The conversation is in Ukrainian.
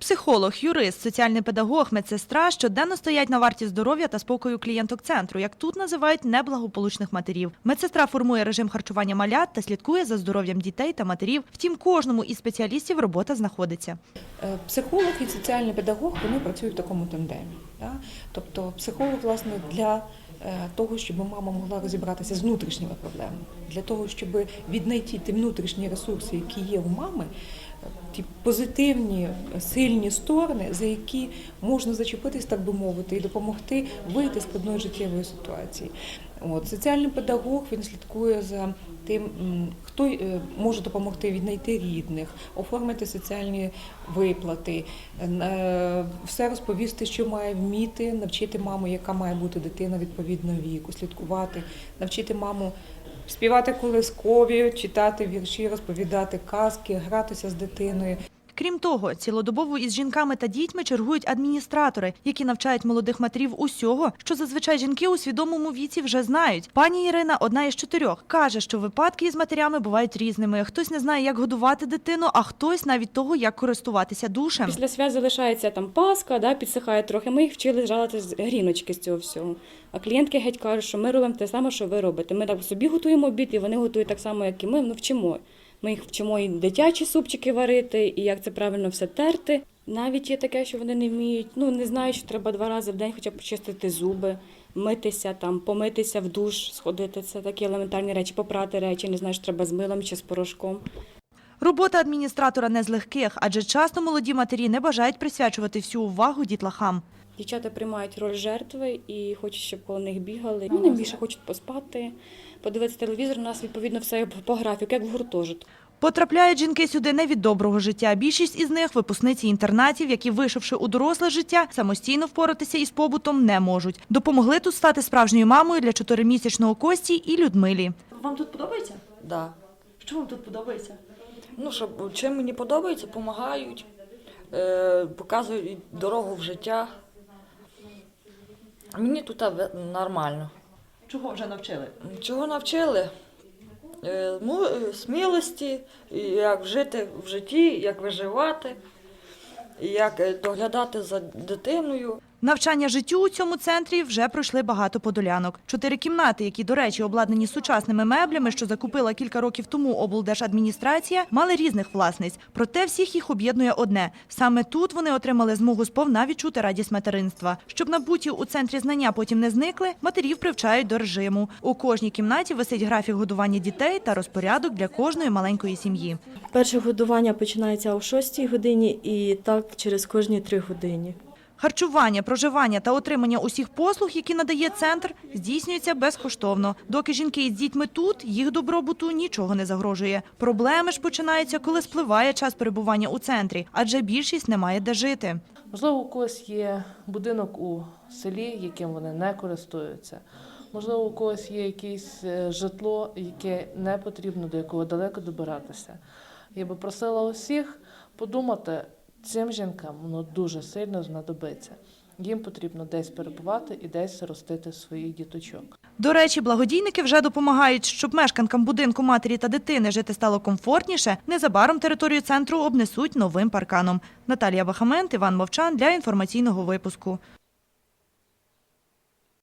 Психолог, юрист, соціальний педагог, медсестра щоденно стоять на варті здоров'я та спокою клієнток центру, як тут називають неблагополучних матерів. Медсестра формує режим харчування малят та слідкує за здоров'ям дітей та матерів. Втім, кожному із спеціалістів робота знаходиться. Е, Психолог і соціальний педагог вони працюють в такому тандемі. Да? Тобто психолог, власне, для е, того, щоб мама могла розібратися з внутрішніми проблемами, для того, щоб віднайти ті внутрішні ресурси, які є у мами, ті позитивні, сильні сторони, за які можна зачепитись, так би мовити, і допомогти вийти з складної життєвої ситуації. От соціальний педагог він слідкує за тим, хто е, може допомогти віднайти рідних, оформити соціальні виплати, е, все розповісти, що має вміти, навчити маму, яка має бути дитина відповідного віку, слідкувати, навчити маму співати колискові, читати вірші, розповідати казки, гратися з дитиною. Крім того, цілодобово із жінками та дітьми чергують адміністратори, які навчають молодих матерів усього, що зазвичай жінки у свідомому віці вже знають. Пані Ірина, одна із чотирьох, каже, що випадки із матерями бувають різними. Хтось не знає, як годувати дитину, а хтось навіть того, як користуватися душем. Після свят залишається там паска, да, підсихає трохи. Ми їх вчили жалити з гріночки з цього всього. А клієнтки геть кажуть, що ми робимо те саме, що ви робите. Ми так собі готуємо обід, і вони готують так само, як і ми. Ну вчимо. Ми їх вчимо і дитячі супчики варити, і як це правильно все терти. Навіть є таке, що вони не вміють, ну не знають, що треба два рази в день хоча б почистити зуби, митися, там, помитися в душ, сходити. Це такі елементарні речі, попрати речі, не знаю, що треба з милом чи з порошком. Робота адміністратора не з легких, адже часто молоді матері не бажають присвячувати всю увагу дітлахам. Дівчата приймають роль жертви і хочуть, щоб коло них бігали. Вони більше хочуть поспати, подивитися телевізор. У нас відповідно все по графіку, як в гуртожитку. Потрапляють жінки сюди не від доброго життя. Більшість із них випускниці інтернатів, які, вийшовши у доросле життя, самостійно впоратися із побутом не можуть. Допомогли тут стати справжньою мамою для чотиримісячного Кості і Людмилі. Вам тут подобається? Да. Що вам тут подобається? Ну, щоб чим мені подобається, допомагають, е, показують дорогу в життя. Мені тут нормально. Чого вже навчили? Чого навчили? Ну, е, смілості, як жити в житті, як виживати, як е, доглядати за дитиною. Навчання життю у цьому центрі вже пройшли багато подолянок. Чотири кімнати, які, до речі, обладнані сучасними меблями, що закупила кілька років тому облдержадміністрація, мали різних власниць. Проте всіх їх об'єднує одне. Саме тут вони отримали змогу сповна відчути радість материнства. Щоб набуті у центрі знання потім не зникли, матерів привчають до режиму. У кожній кімнаті висить графік годування дітей та розпорядок для кожної маленької сім'ї. Перше годування починається о 6 годині і так через кожні 3 години. Харчування, проживання та отримання усіх послуг, які надає центр, здійснюється безкоштовно. Доки жінки із дітьми тут, їх добробуту нічого не загрожує. Проблеми ж починаються, коли спливає час перебування у центрі, адже більшість не має де жити. Можливо, у когось є будинок у селі, яким вони не користуються. Можливо, у когось є якесь е, житло, яке не потрібно, до якого далеко добиратися. Я би просила усіх подумати, цим жінкам воно дуже сильно знадобиться. Їм потрібно десь перебувати і десь ростити своїх діточок. До речі, благодійники вже допомагають, щоб мешканкам будинку матері та дитини жити стало комфортніше. Незабаром територію центру обнесуть новим парканом. Наталія Бахамент, Іван Мовчан для інформаційного випуску.